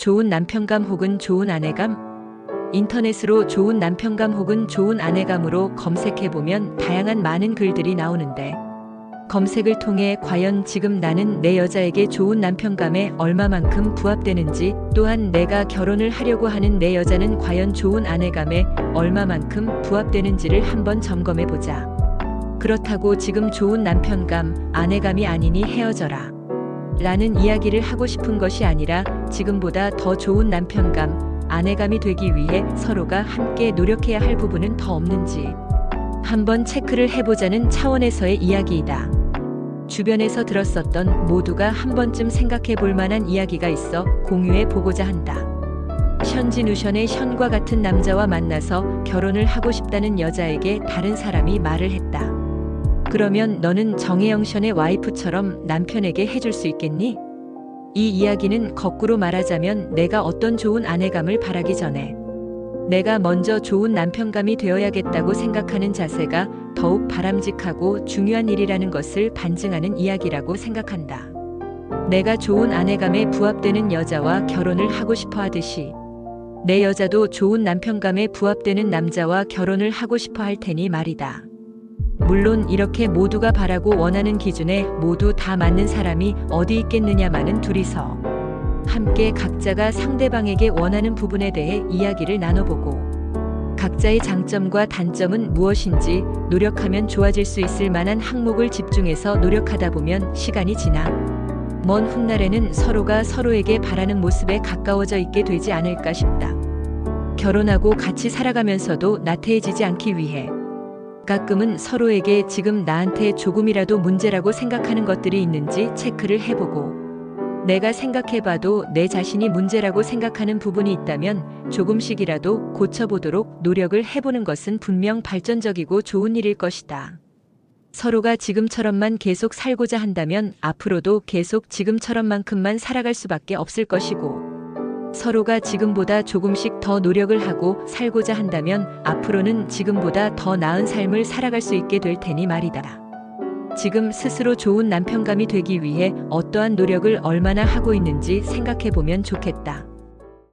좋은 남편감 혹은 좋은 아내감? 인터넷으로 좋은 남편감 혹은 좋은 아내감으로 검색해보면 다양한 많은 글들이 나오는데 검색을 통해 과연 지금 나는 내 여자에게 좋은 남편감에 얼마만큼 부합되는지 또한 내가 결혼을 하려고 하는 내 여자는 과연 좋은 아내감에 얼마만큼 부합되는지를 한번 점검해 보자. 그렇다고 지금 좋은 남편감, 아내감이 아니니 헤어져라. 라는 이야기를 하고 싶은 것이 아니라 지금보다 더 좋은 남편감, 아내감이 되기 위해 서로가 함께 노력해야 할 부분은 더 없는지 한번 체크를 해보자는 차원에서의 이야기이다. 주변에서 들었었던 모두가 한 번쯤 생각해 볼 만한 이야기가 있어 공유해 보고자 한다. 션진우션의 션과 같은 남자와 만나서 결혼을 하고 싶다는 여자에게 다른 사람이 말을 했다. 그러면 너는 정혜영 션의 와이프처럼 남편에게 해줄 수 있겠니? 이 이야기는 거꾸로 말하자면 내가 어떤 좋은 아내감을 바라기 전에 내가 먼저 좋은 남편감이 되어야겠다고 생각하는 자세가 더욱 바람직하고 중요한 일이라는 것을 반증하는 이야기라고 생각한다. 내가 좋은 아내감에 부합되는 여자와 결혼을 하고 싶어 하듯이 내 여자도 좋은 남편감에 부합되는 남자와 결혼을 하고 싶어 할 테니 말이다. 물론 이렇게 모두가 바라고 원하는 기준에 모두 다 맞는 사람이 어디 있겠느냐마는 둘이서 함께 각자가 상대방에게 원하는 부분에 대해 이야기를 나눠보고 각자의 장점과 단점은 무엇인지 노력하면 좋아질 수 있을 만한 항목을 집중해서 노력하다 보면 시간이 지나 먼 훗날에는 서로가 서로에게 바라는 모습에 가까워져 있게 되지 않을까 싶다. 결혼하고 같이 살아가면서도 나태해지지 않기 위해 가끔은 서로에게 지금 나한테 조금이라도 문제라고 생각하는 것들이 있는지 체크를 해보고 내가 생각해봐도 내 자신이 문제라고 생각하는 부분이 있다면 조금씩이라도 고쳐보도록 노력을 해보는 것은 분명 발전적이고 좋은 일일 것이다. 서로가 지금처럼만 계속 살고자 한다면 앞으로도 계속 지금처럼만큼만 살아갈 수밖에 없을 것이고 서로가 지금보다 조금씩 더 노력을 하고 살고자 한다면 앞으로는 지금보다 더 나은 삶을 살아갈 수 있게 될 테니 말이다. 지금 스스로 좋은 남편감이 되기 위해 어떠한 노력을 얼마나 하고 있는지 생각해 보면 좋겠다.